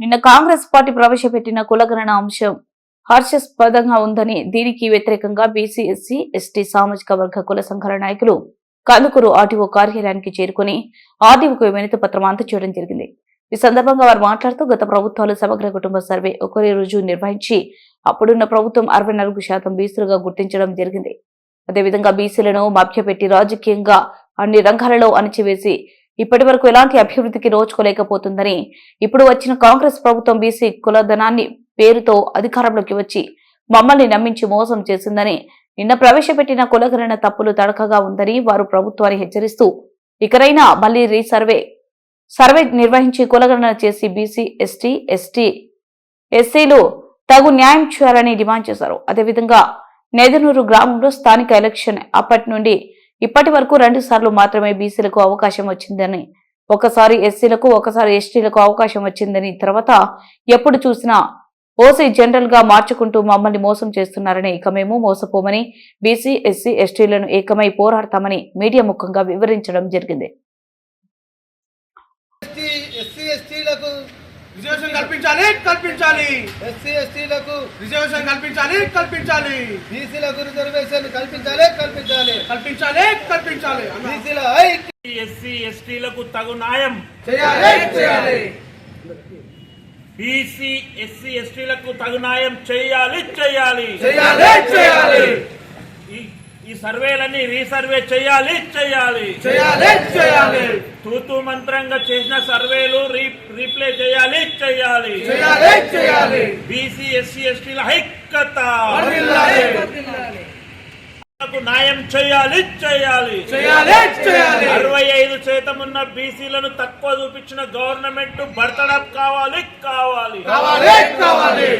నిన్న కాంగ్రెస్ పార్టీ ప్రవేశపెట్టిన కులగణన అంశం హర్షాస్పదంగా ఉందని దీనికి వ్యతిరేకంగా బీసీ ఎస్సీ ఎస్టీ సామాజిక వర్గ కుల సంఘాల నాయకులు కందుకూరు ఆర్టీఓ కార్యాలయానికి చేరుకుని ఆర్టీఓకు వినతి పత్రం అందచేయడం జరిగింది. ఈ సందర్భంగా వారు మాట్లాడుతూ గత ప్రభుత్వాలు సమగ్ర కుటుంబ సర్వే ఒకరి రుజువు నిర్వహించి అప్పుడున్న ప్రభుత్వం అరవై నాలుగు శాతం బీసీలుగా గుర్తించడం జరిగింది. అదేవిధంగా బీసీలను మభ్యపెట్టి రాజకీయంగా అన్ని రంగాలలో అణిచివేసి ఇప్పటి వరకు ఎలాంటి అభివృద్ధికి నోచుకోలేకపోతుందని ఇప్పుడు వచ్చిన కాంగ్రెస్ ప్రభుత్వం బీసీ కులధనాన్ని పేరుతో అధికారంలోకి వచ్చి మమ్మల్ని నమ్మించి మోసం చేసిందని నిన్న ప్రవేశపెట్టిన కులగణన తప్పులు తడకగా ఉందని వారు ప్రభుత్వాన్ని హెచ్చరిస్తూ ఇకరైనా మళ్ళీ రీసర్వే సర్వే నిర్వహించి కులగణన చేసి బీసీ ఎస్టీ ఎస్టీ ఎస్సీలు తగు న్యాయం చేయాలని డిమాండ్ చేశారు. అదేవిధంగా నేదనూరు గ్రామంలో స్థానిక ఎలక్షన్ అప్పటి నుండి ఇప్పటి వరకు రెండు సార్లు మాత్రమే బీసీలకు అవకాశం వచ్చిందని ఒకసారి ఎస్సీలకు ఒకసారి ఎస్టీలకు అవకాశం వచ్చిందని తర్వాత ఎప్పుడు చూసినా ఓసీ జనరల్గా మార్చుకుంటూ మమ్మల్ని మోసం చేస్తున్నారని ఇక మేము మోసపోమని బీసీ ఎస్సీ ఎస్టీలను ఏకమై పోరాడతామని మీడియా ముఖంగా వివరించడం జరిగింది ఎస్టీ ఎస్సీ ఎస్టీలకు రిజర్వేషన్ కల్పించాలి కల్పించాలి. ఎస్సీ ఎస్టీలకు రిజర్వేషన్ కల్పించాలి కల్పించాలి. బీసీలకు రిజర్వేషన్ కల్పించాలి కల్పించాలి. కల్పించాలి కల్పించాలి. బీసీల ఎస్సీ ఎస్టీలకు తగు న్యాయం చేయాలి చేయాలి. బీసీ ఎస్సీ ఎస్టీలకు తగు న్యాయం చేయాలి చేయాలి. చేయాలి చేయాలి. సర్వేలన్నీ రీసర్వే చేయాలి చేయాలి. చేయాలి చేయాలి. తూతూ మంత్రంగా చేసిన సర్వేలు రీప్లే చేయాలి చేయాలి. చేయాలి చేయాలి. బీసీ ఎస్సీ ఎస్టీల ఐక్యత. లకు న్యాయం చేయాలి చేయాలి. చేయాలి చేయాలి. అరవై ఐదు శాతం ఉన్న బీసీలను తక్కువ చూపించిన గవర్నమెంట్ బర్తడప్ కావాలి కావాలి. కావాలి కావాలి.